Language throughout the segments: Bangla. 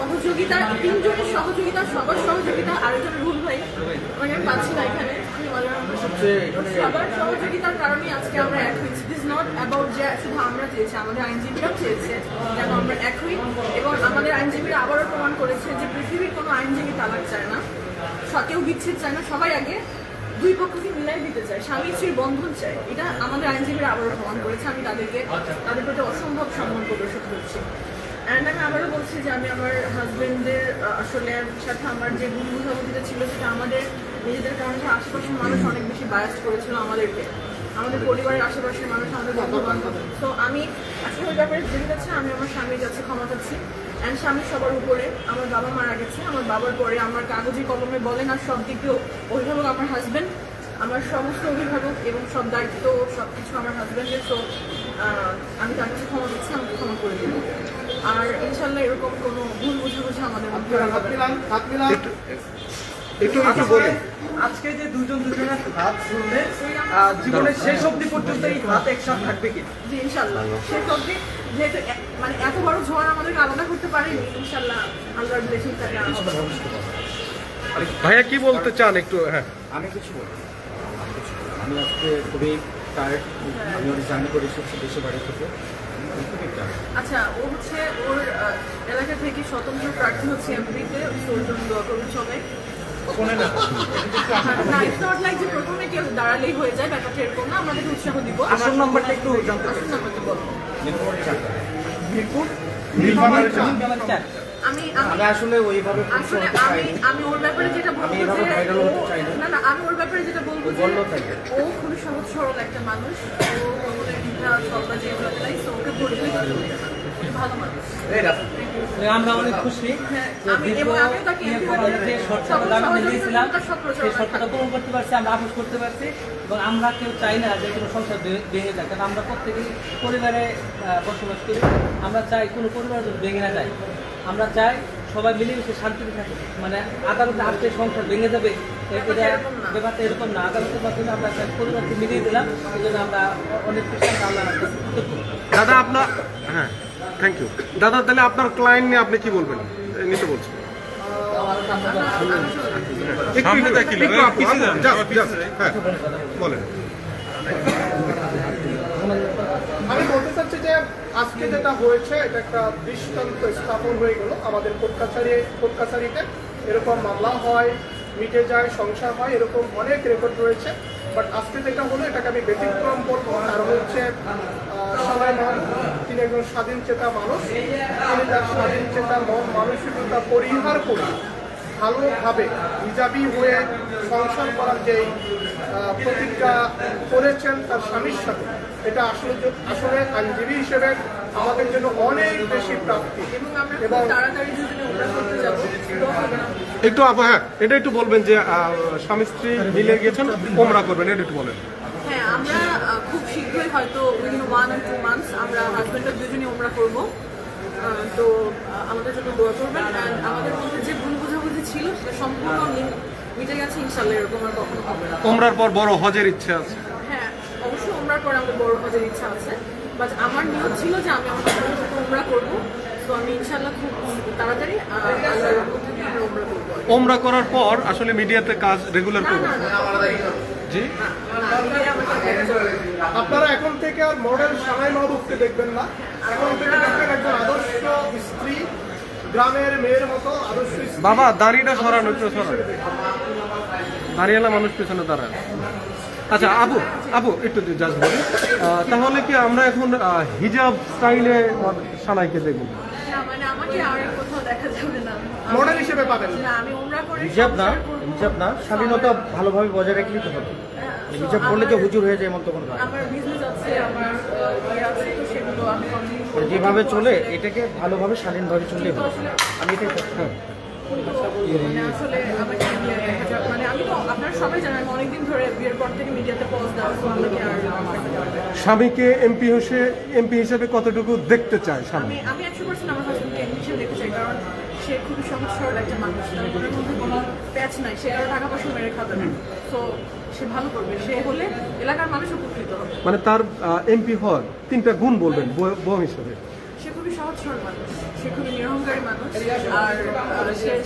সহযোগিতা তিনজনের সহযোগিতা সবার সহযোগিতা আরেকজন রুল ভাই মানে আমি পাচ্ছি না এখানে সবার সহযোগিতার কারণে আজকে আমরা এক হয়েছি দিস নট অ্যাবাউট যে শুধু আমরা চেয়েছি আমাদের আইনজীবীরাও চেয়েছে যেন আমরা এক হই এবং আমাদের আইনজীবীরা আবারও প্রমাণ করেছে যে পৃথিবীর কোনো আইনজীবী তালাক চায় না স- কেউ বিচ্ছেদ চায় না সবাই আগে দুই পক্ষকে মিলাই দিতে চায় স্বামী স্ত্রীর বন্ধন চায় এটা আমাদের আইনজীবীরা আবারও প্রমাণ করেছে আমি তাদেরকে তাদের প্রতি অসম্ভব সম্মান প্রদর্শন করছি। অ্যান্ড আমি আবারও বলছি যে আমি আমার হাজবেন্ডের আসলে সাথে আমার যে ভুল বুঝাবুঝিটা ছিল সেটা আমাদের নিজেদের কারণে আশেপাশের মানুষ অনেক বেশি বায়াস করেছিল আমাদেরকে। আমাদের পরিবারের আশেপাশের মানুষ আমাদের বন্ধু তো আমি আসলে ব্যাপারে জেনে যাচ্ছে আমি আমার স্বামীর কাছে ক্ষমা চাচ্ছি। অ্যান্ড স্বামী সবার উপরে আমার বাবা মারা গেছে। আমার বাবার পরে আমার কাগজি কলমে বলেন আর সব দিক দিয়ে অভিভাবক আমার হাজবেন্ড আমার সমস্ত অভিভাবক এবং সব দায়িত্ব সব কিছু আমার হাজব্যান্ডের তো আমি তার কাছে ক্ষমা দিচ্ছি আমাকে ক্ষমা করে দেবো আর ইনশাল্লাহ এরকম কোনো ভুল বুঝাবুঝি আমাদের মধ্যে। একটু একটু একটু বলেন। আজকে যে দুজন দুজনের হাত শুনলে জীবনের শেষ অবধি পর্যন্ত এই হাত একসাথে থাকবে কি? জি ইনশাল্লাহ সে সবজি যেহেতু মানে এত বড় ঝড় আমাদেরকে আলাদা করতে পারেনি ইনশাল্লাহ আল্লাহর ব্লেসিং থাকে ভাইয়া কি বলতে চান একটু? হ্যাঁ। আমি কিছু বলব না। আমি আজকে খুবই টায়ার্ড আমি অনেক জার্নি করে এসেছি দেশে বাড়ি থেকে। আচ্ছা ও হচ্ছে ওর এলাকা থেকে স্বতন্ত্র প্রার্থী হচ্ছে এমপিতে ওর জন্য দোয়া করুন সবাই। না। ইটস নট লাইক যে প্রথমে কেউ দাঁড়ালেই হয়ে যায় ব্যাপারটা এরকম না আমাদের উৎসাহ দিব। আসল নাম্বারটা একটু জানতে আসল নাম্বারটা বলো। নীলফামারী মিরপুর? আমি আমি আসলে ওইভাবে আসলে আমি আমি ওর ব্যাপারে যেটা বলব যে না। না না আমি ওর ব্যাপারে যেটা বলব ও যে ও খুবই সহজ সরল একটা মানুষ। ও কখনো দ্বিধা ছলবা যেগুলো নাই তো ওকে ও ভালো মানুষ। আমরা অনেক খুশি। হ্যাঁ, যে। শর্তটা দিয়েছিলাম সেই শর্তটা পূরণ করতে পারছি আমরা আপোষ করতে পারছি এবং আমরা কেউ চাই না যে কোনো সংসার ভেঙে যায় কারণ আমরা প্রত্যেকেই পরিবারে বসবাস করি। আমরা চাই কোনো পরিবার যদি ভেঙে না যায়। আমরা চাই সবাই মিলেমিশে শান্তিতে থাকে মানে আদালতে আসলে সংসার ভেঙে যাবে এটা এরকম না। ব্যাপারটা এরকম না। আদালতের মাধ্যমে আমরা একটা পরিবারকে মিলিয়ে দিলাম এই জন্য আমরা অনেক কাছে কৃতজ্ঞ। দাদা আপনার হ্যাঁ থ্যাংক ইউ দাদা তাহলে আপনার ক্লায়েন্ট নিয়ে আপনি কি বলবেন? নিতে বলছেন just, হ্যাঁ। বলেন আমি বলতে চাচ্ছি যে আজকে যেটা হয়েছে, এটা একটা দৃষ্টান্ত স্থাপন হয়ে গেল আমাদের কোর্ট কোটকাছারিতে এরকম মামলা হয়, মিটে যায়, সংসার হয়, এরকম অনেক রেকর্ড রয়েছে। বাট আজকে যেটা হলো, এটাকে আমি ব্যতিক্রম বলব কারণ হচ্ছে সবাই মন তিনি একজন স্বাধীন চেতা মানুষ। তিনি তার স্বাধীন চেতা মন, মানসিকতা পরিহার করে ভালোভাবে হিজাবি হয়ে সংসার করার যে প্রতিজ্ঞা করেছেন তার স্বামীর সাথে। এটা আসলে আসলে আইনজীবী হিসেবে আমাদের জন্য অনেক বেশি প্রাপ্তি। এবং একটু আপু হ্যাঁ এটা একটু বলবেন যে স্বামী স্ত্রী মিলে গেছেন ওমরা করবেন এটা একটু বলেন। হ্যাঁ আমরা খুব শীঘ্রই হয়তো উইদিন ওয়ান আর টু মান্থস আমরা হাজব্যান্ডের দুজনে ওমরা করব। তো আমাদের জন্য দোয়া করবেন। অ্যান্ড আমাদের মধ্যে যে ভুল বোঝাবুঝি ছিল সেটা সম্পূর্ণ মিটে গেছে ইনশাল্লাহ এরকম আর কখনো হবে না ওমরার পর বড় হজের ইচ্ছে আছে হ্যাঁ অবশ্যই ওমরার পরে আমাদের বড় হজের ইচ্ছা আছে বাট আমার নিয়ত ছিল যে আমি আমার সাথে ওমরা করব তো আমি ইনশাল্লাহ খুব তাড়াতাড়ি আমরা ওমরা করব ওমরা করার পর আসলে মিডিয়াতে কাজ রেগুলার না জি। আপনারা এখন থেকে আর মডেল সানাই মাহবুবকে দেখবেন না এখন থেকে দেখবেন একজন আদর্শ গ্রামের মেয়ের মতো আদর্শ বাবা দাড়িটা সরানো একটু সরানো। দাঁড়িয়েলা মানুষ পেছনে দাঁড়ান আচ্ছা আবু আবু একটু জাস্ট বলি। তাহলে কি আমরা এখন হিজাব স্টাইলে সানাইকে দেখব? না মানে আমাকে আর কোথাও দেখা যাবে মডেল হিসেবে পাবেন। না আমি ওমরা করে হিজাব না হিজাব না স্বাধীনতা ভালোভাবে বজায় রাখলেই তো হবে। হ্যাঁ, হিজাব করলে তো হুজুর হয়ে যায় এমন তো কোনো কাজ নেই। আমার বিজনেস আছে আমার আহ, ইয়ে যেভাবে চলে এটাকে ভালোভাবে স্বাধীনভাবে চললেই হবে। আমি এটাই চাচ্ছি। মানে মানে আমি তো আপনারা সবাই জানেন আমি অনেকদিন ধরে বিয়ের পর থেকে মিডিয়াতে পজ দেওয়া তো আমাকে আর স্বামীকে এমপি হিসেবে এমপি হিসেবে কতটুকু দেখতে চায় স্বামী? আমি আমি একশো পার্সেন্ট আমার হাজবেন্ডকে এমপি হিসেবে দেখতে চাই কারণ সে খুবই সহজ সরল একটা মানুষ। তার মনের মধ্যে কোনো প্যাচ নাই সে কারও টাকা পয়সা মেরে খাবে না। তো সে ভালো করবে। সে হলে এলাকার মানুষ উপকৃত হবে। মানে তার এমপি হওয়ার তিনটা গুণ বলবেন বউ- হিসেবে। সে খুবই সহজ সরল মানুষ। সে খুবই নিরহংকারী মানুষ। আর সে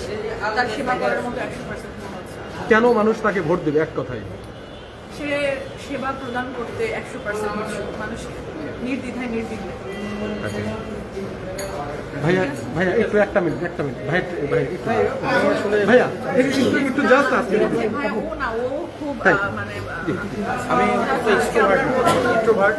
তার সেবা করার মতো একশো পার্সেন্ট কেন মানুষ তাকে ভোট দেবে? এক কথায়। সে সেবা প্রদান করতে একশো পার্সেন্ট মানুষ নির্দ্বিধায় নির্বিঘ্নে। ভাইয়া ভাইয়া একটু একটা মিনিট একটা মিনিট। ভাই ভাই ভাইয়া একটু একটু জাস্ট আসতে ভাই ও না ও খুব আহ, মানে আমি এক্সট্রোভার্ট ইন্ট্রোভার্ট